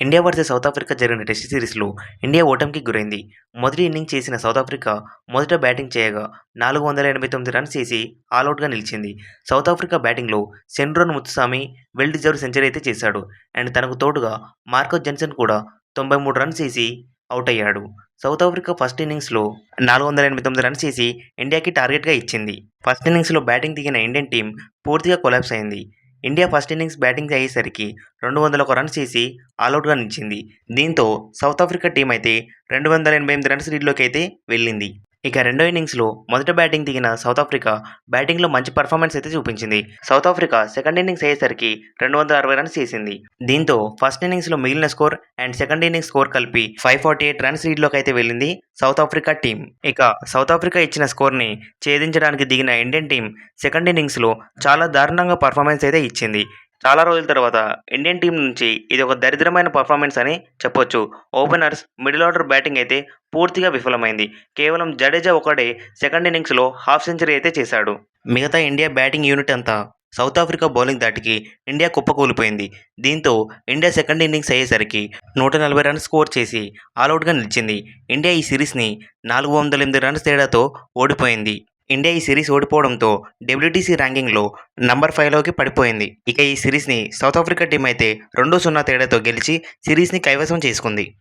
India versus South Africa జరిగిన test సిరీస్లో India ఓటమికి గురైంది. మొదటి ఇన్నింగ్ చేసిన సౌత్ ఆఫ్రికా మొదట బ్యాటింగ్ చేయగా నాలుగు వందల ఎనభై తొమ్మిది రన్స్ చేసి ఆల్అవుట్గా నిలిచింది. సౌత్ ఆఫ్రికా బ్యాటింగ్లో Senuran Muthusamy well deserved century అయితే చేశాడు. అండ్ తనకు తోడుగా మార్కో జెన్సన్ కూడా తొంభై మూడు రన్స్ చేసి అవుట్ అయ్యాడు. సౌత్ ఆఫ్రికా ఫస్ట్ ఇన్నింగ్స్లో నాలుగు వందల ఎనభై తొమ్మిది రన్స్ చేసి ఇండియాకి టార్గెట్గా ఇచ్చింది. ఫస్ట్ ఇన్నింగ్స్లో బ్యాటింగ్ దిగిన ఇండియన్ టీం పూర్తిగా కొలాప్స్ అయింది. ఇండియా ఫస్ట్ ఇన్నింగ్స్ బ్యాటింగ్ అయ్యేసరికి రెండు వందల ఒక రన్స్ చేసి ఆల్అవుట్గా నిలిచింది. దీంతో సౌత్ ఆఫ్రికా టీం అయితే రెండు వందల ఎనభై ఎనిమిది రన్స్ లీడ్లోకి అయితే వెళ్ళింది. ఇక రెండో ఇన్నింగ్స్లో మొదట బ్యాటింగ్ దిగిన సౌత్ ఆఫ్రికా బ్యాటింగ్లో మంచి పర్ఫార్మెన్స్ అయితే చూపించింది. సౌత్ ఆఫ్రికా సెకండ్ ఇన్నింగ్స్ అయ్యేసరికి రెండు వందల అరవై రన్స్ చేసింది. దీంతో ఫస్ట్ ఇన్నింగ్స్లో మిగిలిన score and second innings score కలిపి ఫైవ్ ఫార్టీ ఎయిట్ రన్స్ లీడ్లోకి అయితే వెళ్ళింది సౌత్ ఆఫ్రికా టీం ఇక సౌత్ ఆఫ్రికా ఇచ్చిన స్కోర్ని ఛేదించడానికి దిగిన ఇండియన్ టీం సెకండ్ ఇన్నింగ్స్లో చాలా దారుణంగా పర్ఫార్మెన్స్ అయితే ఇచ్చింది. చాలా రోజుల తర్వాత ఇండియన్ టీం నుంచి ఇది ఒక దరిద్రమైన పర్ఫార్మెన్స్ అని చెప్పొచ్చు. ఓపెనర్స్ మిడిల్ ఆర్డర్ బ్యాటింగ్ అయితే పూర్తిగా విఫలమైంది. కేవలం జడేజా ఒకడే సెకండ్ ఇన్నింగ్స్లో హాఫ్ సెంచరీ అయితే చేశాడు. మిగతా ఇండియా బ్యాటింగ్ యూనిట్ అంతా సౌత్ ఆఫ్రికా బౌలింగ్ దాటికి ఇండియా కుప్పకూలిపోయింది దీంతో ఇండియా సెకండ్ ఇన్నింగ్స్ అయ్యేసరికి నూట నలభై రన్స్ స్కోర్ చేసి ఆల్అవుట్గా నిలిచింది. ఇండియా ఈ సిరీస్ని నాలుగు వందల ఎనిమిది రన్స్ తేడాతో ఓడిపోయింది. ఇండియా ఈ సిరీస్ ఓడిపోవడంతో డబ్ల్యూటీసీ ర్యాంకింగ్లో నంబర్ ఫైవ్లోకి పడిపోయింది. ఇక ఈ సిరీస్ని సౌత్ ఆఫ్రికా టీం అయితే రెండు సున్నా తేడాతో గెలిచి సిరీస్ని కైవసం చేసుకుంది.